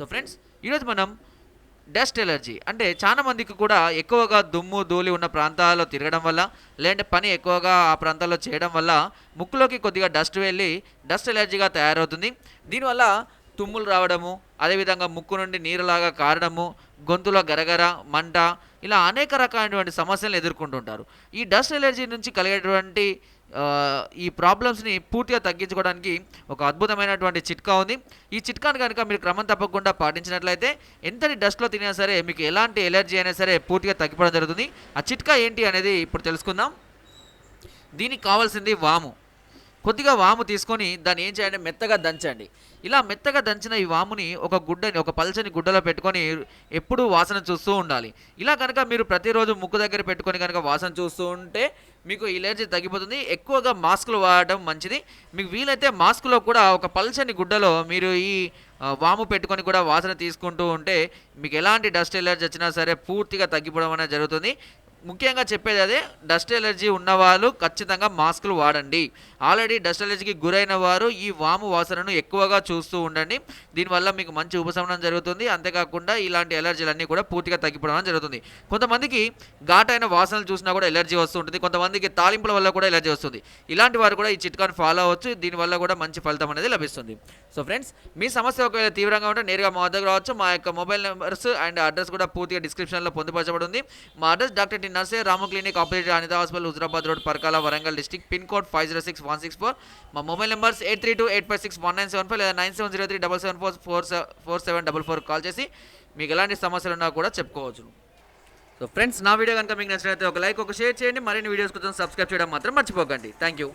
So friends ఈరోజు మనం dust allergy అంటే చాలా మందికి కూడా ఎక్కువగా దుమ్ము ధూళి ఉన్న ప్రాంతాల్లో తిరగడం వల్ల లేదంటే పని ఎక్కువగా ఆ ప్రాంతాల్లో చేయడం వల్ల ముక్కులోకి కొద్దిగా డస్ట్ వెళ్ళి డస్ట్ ఎలర్జీగా తయారవుతుంది. దీనివల్ల తుమ్ములు రావడము అదేవిధంగా ముక్కు నుండి నీరులాగా కారడము గొంతులో గరగర మంట ఇలా అనేక రకాలైనటువంటి సమస్యలను ఎదుర్కొంటుంటారు. ఈ డస్ట్ ఎలర్జీ నుంచి కలిగేటువంటి ఈ ప్రాబ్లమ్స్ని పూర్తిగా తగ్గించుకోవడానికి ఒక అద్భుతమైనటువంటి చిట్కా ఉంది. ఈ చిట్కాను కనుక మీరు క్రమం తప్పకుండా పాటించినట్లయితే ఎంతటి డస్ట్లో తినా సరే మీకు ఎలాంటి ఎలర్జీ అయినా సరే పూర్తిగా తగ్గిపోవడం జరుగుతుంది. ఆ చిట్కా ఏంటి అనేది ఇప్పుడు తెలుసుకుందాం. దీనికి కావాల్సింది వాము. కొద్దిగా వాము తీసుకొని దాన్ని ఏం చేయండి? మెత్తగా దంచండి. ఇలా మెత్తగా దంచిన ఈ వాముని ఒక గుడ్డని ఒక పల్చని గుడ్డలో పెట్టుకొని ఎప్పుడూ వాసన చూస్తూ ఉండాలి. ఇలా కనుక మీరు ప్రతిరోజు ముక్కు దగ్గర పెట్టుకొని కనుక వాసన చూస్తూ ఉంటే మీకు ఎలర్జీ తగ్గిపోతుంది. ఎక్కువగా మాస్కులు వాడడం మంచిది. మీకు వీలైతే మాస్కులో కూడా ఒక పల్చని గుడ్డలో మీరు ఈ వాము పెట్టుకొని కూడా వాసన తీసుకుంటూ ఉంటే మీకు ఎలాంటి డస్ట్ ఎలర్జీ వచ్చినా సరే పూర్తిగా తగ్గిపోవడం అనేది జరుగుతుంది. ముఖ్యంగా చెప్పేది అదే డస్ట్ ఎలర్జీ ఉన్నవాళ్ళు ఖచ్చితంగా మాస్కులు వాడండి. ఆల్రెడీ డస్ట్ ఎలర్జీకి గురైన వారు ఈ వాము వాసనను ఎక్కువగా చూస్తూ ఉండండి. దీనివల్ల మీకు మంచి ఉపశమనం జరుగుతుంది. అంతేకాకుండా ఇలాంటి ఎలర్జీలన్నీ కూడా పూర్తిగా తగ్గిపోవడం జరుగుతుంది. కొంతమందికి ఘాటైన వాసనలు చూసినా కూడా ఎలర్జీ వస్తుంటుంది కొంతమందికి తాలింపుల వల్ల కూడా ఎలర్జీ వస్తుంది. ఇలాంటి వారు కూడా ఈ చిట్కాను ఫాలో అవ్వచ్చు. దీనివల్ల కూడా మంచి ఫలితం అనేది లభిస్తుంది. సో ఫ్రెండ్స్ మీ సమస్య ఒకవేళ తీవ్రంగా ఉంటే నేరుగా మా వద్దకు రావచ్చు. మా యొక్క మొబైల్ నెంబర్స్ అండ్ అడ్రస్ కూడా పూర్తిగా డిస్క్రిప్షన్లో పొందుపరచబడి ఉంది. మా address doctor Narse Ramu clinic operate Anitha hospital Huzurabad road Parkal Warangal district. Pin code five zero six one six four. మా mobile numbers eight three two eight five six one nine seven five లేదా nine seven zero three double seven four four four seven double four call చేసి మీకు ఎలాంటి సమస్యలు ఉన్నా కూడా చెప్పుకోవచ్చు. So friends నా వీడియో కనుక మీకు నచ్చినట్లయితే ఒక లైక్ ఒక షేర్ చేయండి. మరిన్ని వీడియోస్ కోసం సబ్స్క్రైబ్ చేయడం మాత్రం మర్చిపోకండి. Thank you